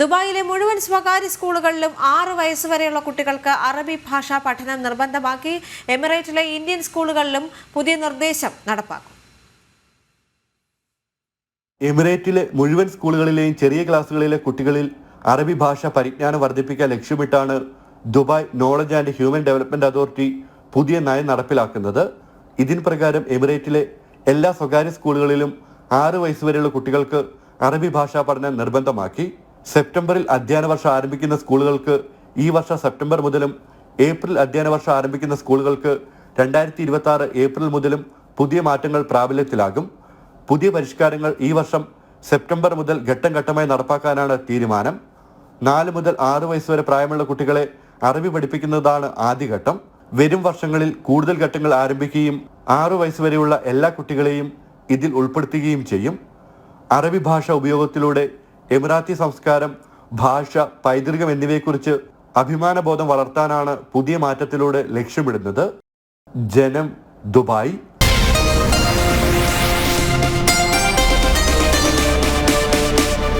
ദുബായിലെ മുഴുവൻ സ്വകാര്യ സ്കൂളുകളിലും ആറ് വയസ്സുവരെയുള്ള കുട്ടികൾക്ക് അറബി ഭാഷാ പഠനം നിർബന്ധമാക്കി എമിറേറ്റിലെ ഇന്ത്യൻ സ്കൂളുകളിലും പുതിയ നിർദ്ദേശം നടപ്പാക്കും. എമിറേറ്റിലെ മുഴുവൻ സ്കൂളുകളിലെയും ചെറിയ ക്ലാസ്സുകളിലെ കുട്ടികളിൽ അറബി ഭാഷ പരിജ്ഞാനം വർദ്ധിപ്പിക്കാൻ ലക്ഷ്യമിട്ടാണ് Dubai knowledge and human development authority പുതിയ നയം നടപ്പിലാക്കുന്നത്. ഇതിൻ പ്രകാരം എമിറേറ്റിലെ എല്ലാ സ്വകാര്യ സ്കൂളുകളിലും ആറ് വയസ്സുവരെയുള്ള കുട്ടികൾക്ക് അറബി ഭാഷാ പഠനം നിർബന്ധമാക്കി. സെപ്റ്റംബറിൽ അധ്യയന വർഷം ആരംഭിക്കുന്ന സ്കൂളുകൾക്ക് ഈ വർഷം സെപ്റ്റംബർ മുതലും ഏപ്രിൽ അധ്യയന വർഷം ആരംഭിക്കുന്ന സ്കൂളുകൾക്ക് രണ്ടായിരത്തി ഇരുപത്തി ആറ് ഏപ്രിൽ മുതലും പുതിയ മാറ്റങ്ങൾ പ്രാബല്യത്തിലാകും. പുതിയ പരിഷ്കാരങ്ങൾ ഈ വർഷം സെപ്റ്റംബർ മുതൽ ഘട്ടം ഘട്ടമായി നടപ്പാക്കാനാണ് തീരുമാനം. നാല് മുതൽ ആറ് വയസ്സ് വരെ പ്രായമുള്ള കുട്ടികളെ അറബി പഠിപ്പിക്കുന്നതാണ് ആദ്യഘട്ടം. വരും വർഷങ്ങളിൽ കൂടുതൽ ഘട്ടങ്ങൾ ആരംഭിക്കുകയും ആറു വയസ്സ് വരെയുള്ള എല്ലാ കുട്ടികളെയും ഇതിൽ ഉൾപ്പെടുത്തുകയും ചെയ്യും. അറബി ഭാഷ ഉപയോഗത്തിലൂടെ എമിറാത്തി സംസ്കാരം ഭാഷ പൈതൃകം എന്നിവയെക്കുറിച്ച് അഭിമാനബോധം വളർത്താനാണ് പുതിയ മാറ്റത്തിലൂടെ ലക്ഷ്യമിടുന്നത്. ജനം ദുബായ്.